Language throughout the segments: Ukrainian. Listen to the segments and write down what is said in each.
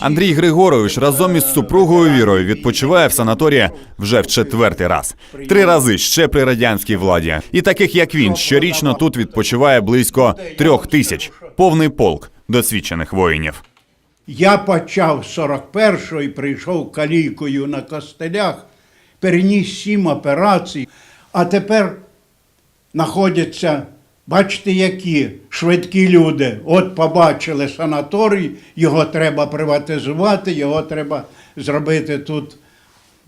Андрій Григорович разом із супругою Вірою відпочиває в санаторії вже в четвертий раз. Три рази ще при радянській владі. І таких як він щорічно тут відпочиває близько трьох тисяч. Повний полк досвідчених воїнів. Я почав з 41-го і прийшов калійкою на костелях, переніс сім операцій, а тепер знаходяться, бачите, які швидкі люди. От побачили санаторій, його треба приватизувати, його треба зробити тут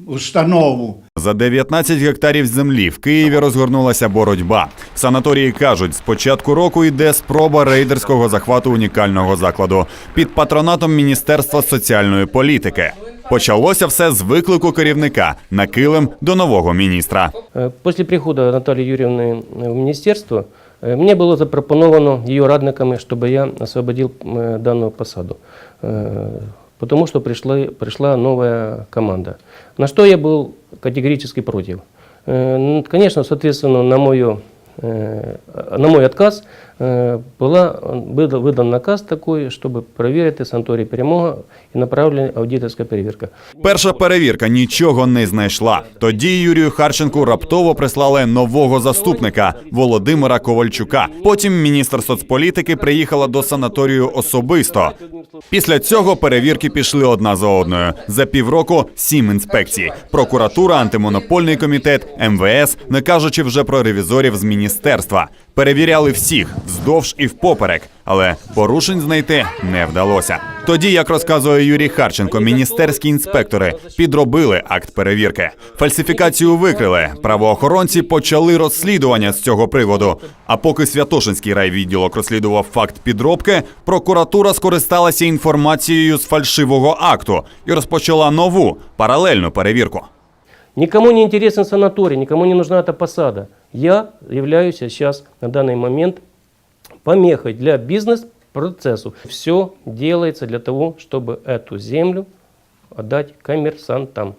установу. За 19 гектарів землі в Києві розгорнулася боротьба. В санаторії кажуть, з початку року йде спроба рейдерського захвату унікального закладу під патронатом Міністерства соціальної політики. Почалося все з виклику керівника на килим до нового міністра. Е, После прихода Натальи Юрьевны в министерство э, мне было запропоновано ее радниками, чтобы я освободил э, данную посаду, Э, потому что пришла, пришла новая команда. На что я был категорически против. Э, н- Конечно, соответственно, на, мое, э, на мой отказ э, была, был выдан наказ такой, чтобы проверить санаторий Перемога и направлена аудиторская перевірка. Перша перевірка нічого не знайшла. Тоді Юрію Харченку раптово прислали нового заступника Володимира Ковальчука. Потім міністр соцполітики приїхала до санаторію особисто. Після цього перевірки пішли одна за одною. За півроку сім інспекцій: прокуратура, антимонопольний комітет, МВС, не кажучи вже про ревізорів з міністерства. Перевіряли всіх вздовж і впоперек, але порушень знайти не вдалося. Тоді, як розказує Юрій Харченко, міністерські інспектори підробили акт перевірки. Фальсифікацію викрили. Правоохоронці почали розслідування з цього приводу. А поки Святошинський райвідділок розслідував факт підробки, прокуратура скористалася інформацією з фальшивого акту і розпочала нову паралельну перевірку. Никому не интересен санаторий, никому не нужна эта посада Я являюсь сейчас на данный момент помехой для бизнес-процессу. Все делается для того, чтобы эту землю отдать коммерсантам.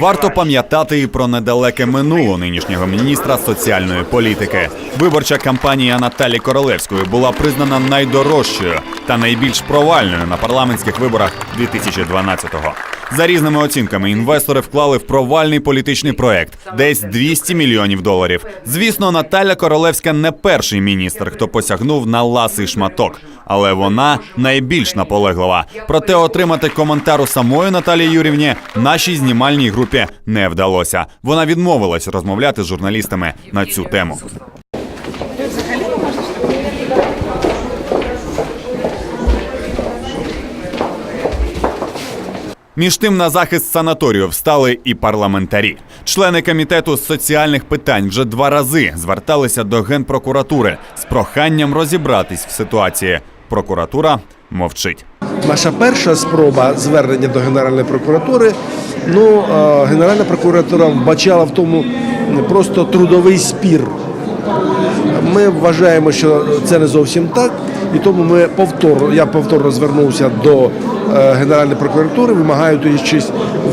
Варто пам'ятати і про недалеке минуле нинішнього міністра соціальної політики. Виборча кампанія Наталі Королевської була признана найдорожчою та найбільш провальною на парламентських виборах 2012-го. За різними оцінками, інвестори вклали в провальний політичний проект десь 200 мільйонів доларів. Звісно, Наталя Королевська не перший міністр, хто посягнув на ласий шматок, але вона найбільш наполеглива. Проте отримати коментар у самої Наталії Юрівні нашій знімальній групі не вдалося. Вона відмовилась розмовляти з журналістами на цю тему. Між тим на захист санаторію встали і парламентарі. Члени комітету з соціальних питань вже два рази зверталися до генпрокуратури з проханням розібратись в ситуації. Прокуратура мовчить. Наша перша спроба звернення до Генеральної прокуратури. Ну, Генеральна прокуратура вбачала в тому просто трудовий спір. Ми вважаємо, що це не зовсім так, і тому ми повторно, я повторно звернувся до е, Генеральної прокуратури, вимагаю тоді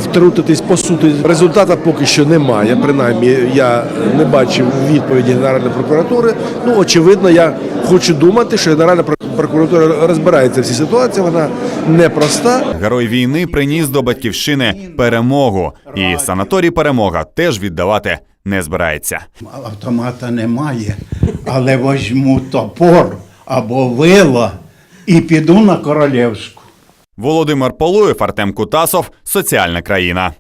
втрутитись по суті. Результата поки що немає. Принаймні, я не бачив відповіді Генеральної прокуратури. Ну, очевидно, я хочу думати, що Генеральна прок- прокуратура розбирається в цій ситуації. Вона непроста. Герой війни приніс до батьківщини перемогу, і санаторій перемога теж віддавати не збирається. Автомата немає, але возьму топор або вила і піду на королівську. Володимир Полуєв, Артем Кутасов, соціальна країна.